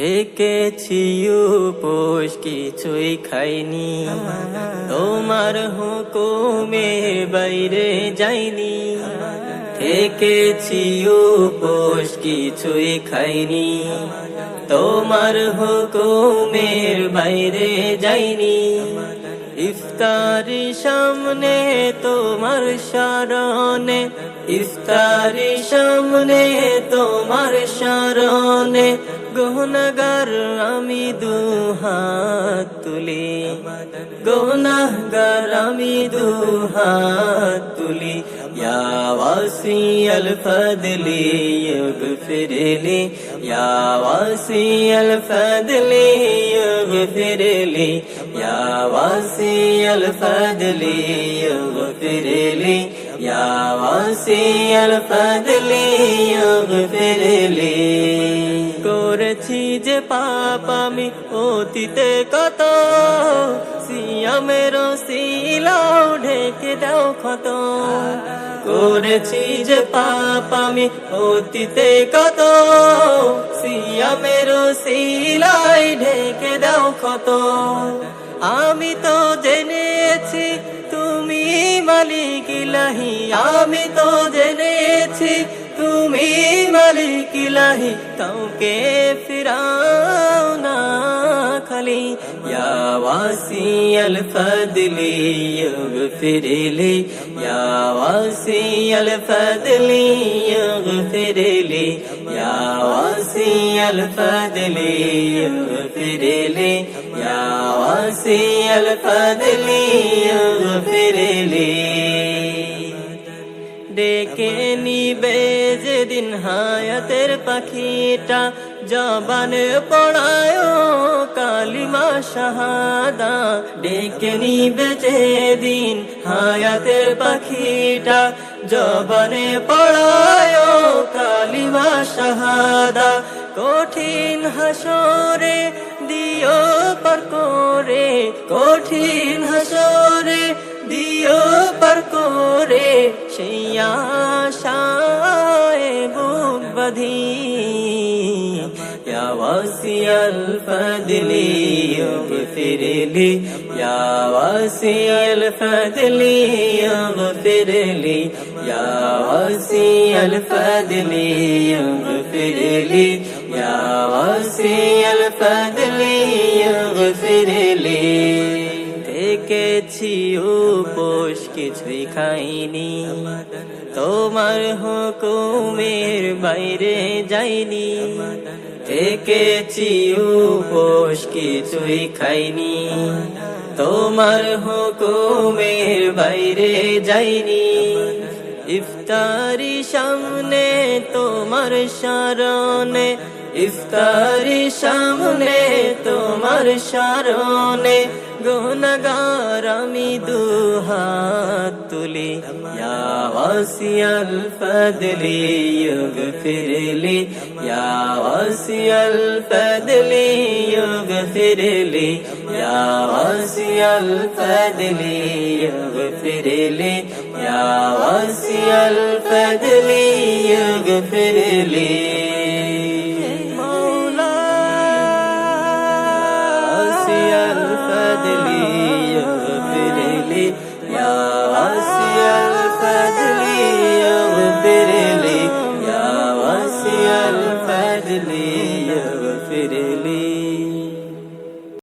রেখেছি উপোস, কিছুই খাইনি। তোমার হুকুমের বাইরে যাইনি। থেকেছি উপোস, কিছুই খাইনি। তোমার হুকুমের বাইরে যাইনি। ইফতারি সামনে তোমার শরণে, ইফতারি সামনে তোমার শরণে গুনাগার আমি দুহাত তুলি গুনাগার আমি দুহাত তুলি। ইয়া ওয়াসি আল ফদলি ইগফির লি ইয়া ওয়াসি আল ফদলি আল ফদলি ইগফির লি ইয়া ওয়াসি আল ফদলি ইগফির লি করেছি যে পাপ আমি অতীতে কত। সিয়ামের শিলাও ঢেকে দাও ক্ষত। করেছি যে পাপ আমি অতীতে কত। সিয়ামের শিলাই ঢেকে দাও ক্ষত। আমি তো জেনেছি তুমি মালিক ইলাহি। আমি তো জেনেছি তুমি মালিক ইলাহি। কাউকে ফিরাও না খালি। ইয়া ওয়াসি আল ফদলি ইগফির লি ইয়া ওয়াসি আল ফদলি ইগফির আল ফদলি ইগফির লি ইয়া ওয়াসি আল ফদলি ডেকে নিবে যেদিন হায়াতের পাখিটা। জবান পড়ায় কালিমা শাহাদা। ডেকে নিবে যেদিন হায়াতের পাখিটা। জবানে পড়ায় কালিমা শাহাদা কঠিন হাসরে দিও পার করে কঠিন হাসরে দিও পার করে সেই আশায় বুক বাঁধি يا واسع الفضل اغفر لي يا واسع الفضل اغفر لي يا واسع الفضل اغفر لي يا واسع الفضل اغفر لي দেখেছি উপোস কিছুই খাইনি তোমার হুকুমের বাইরে যাইনি দেখেছি উপোস কিছুই খাইনি তোমার হুকুমের বাইরে যাইনি ইফতারি সামনে তোমার শরণে ইফতারি সামনে তোমার শরণে। গুনগার আমি দুহাত তুলি। ইয়া ওয়াসিয়াল ফদলি ইগফির লি ইয়া ওয়াসিয়াল ফদলি ইগফির লি ইয়া ওয়াসিয়াল ফদলি ইগফির লি ইয়া ওয়াসিয়াল ফদলি ইগফির